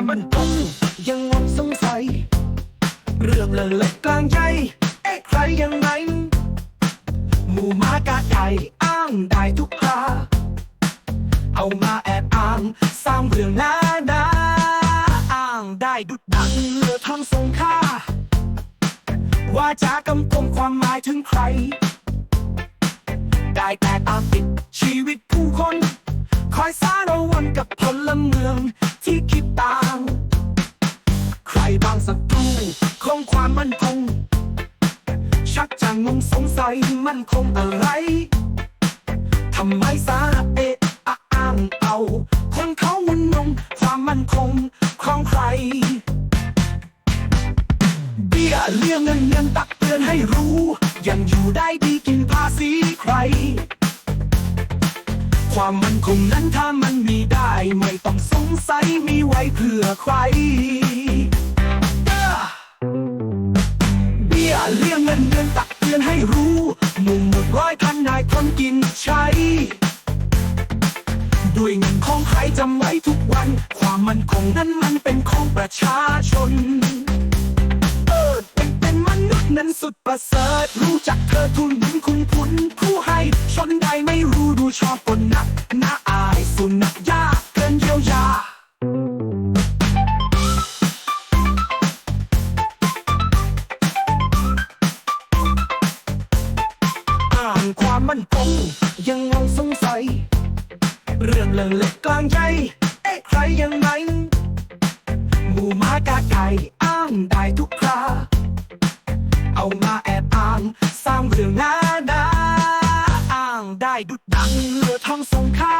ความมันคงยังงงสงสัย เรื่องเล็กๆกลางใหญ่เอ๊ะใครยังไงหมูหมากาไก่อ้างได้ทุกคราเอามาแอบอ้างสร้างเรื่องนานาอ้างได้ดุดดังเรือทำทรงค่าว่าจากำกงความหมายถึงใคร ได้แต่ตามติดชีวิตผู้คน คอยสารวันกับพลเมือง มันคงอะไร ทำไมสาเอะอะอ้างเอา คนเขาวุ่นงงความมั่นคงของใคร เบี้ยเลี้ยงเงินเงินตักเตือนให้รู้ ยังอยู่ได้ดีกินภาษีใคร ความมั่นคงนั้นถ้ามันมีได้ ไม่ต้องสงสัยมีไว้เพื่อใครเบี้ยเลี้ยงเงินเดือนตัก พันนายคนกินใช้ ด้วยเงินของใครจำไว้ทุกวัน ความมั่นคงนั้นมันเป็นของประชาชน เออเป็นเป็นมนุษย์นั้นสุดประเสริฐ รู้จักเธอทุนบุญคุณพุนผู้ให้ ชนใดไม่รู้ดูชอบคนนักน่าอายสุนัข มมั่นคงยังงงสงสัย เรื่องเล็กๆกลางใหญ่เอ๊ะใครยังไงหมูหมากาไก่อ้างได้ทุกคราเอามาแอบอ้างสร้างเรื่องนานาอ้างได้ดุดดังเรือท้องทรงค่า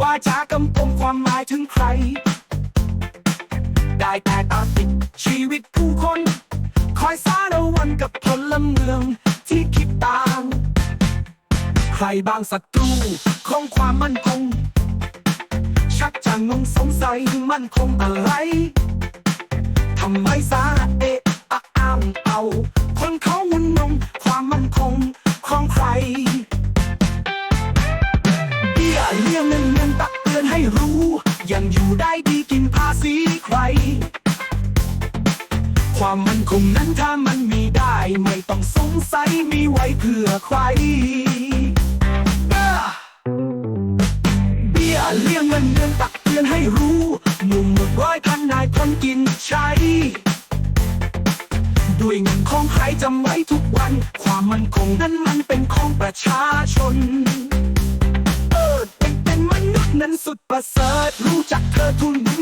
ว่าจากำกงความหมายถึงใคร บางศัตรูของความมั่นคง ชักจะงงสงสัยมั่นคงอะไรทำไมสาเอะอะอ้างเอา คนเขาวุ่นงงความมั่นคงของใครเบี้ยเลี้ยงเงินเงินตักเตือนให้รู้ ยังอยู่ได้ดีกินภาษีใคร ความมั่นคงนั้นถ้ามันมีได้ ไม่ต้องสงสัยมีไว้เพื่อใคร จำไว้ทุกวัน ความมั่นคงนั้นมันเป็นของประชาชน เออเป็นเป็นมนุษย์นั้นสุดประเสริฐ รู้จักเธอทุน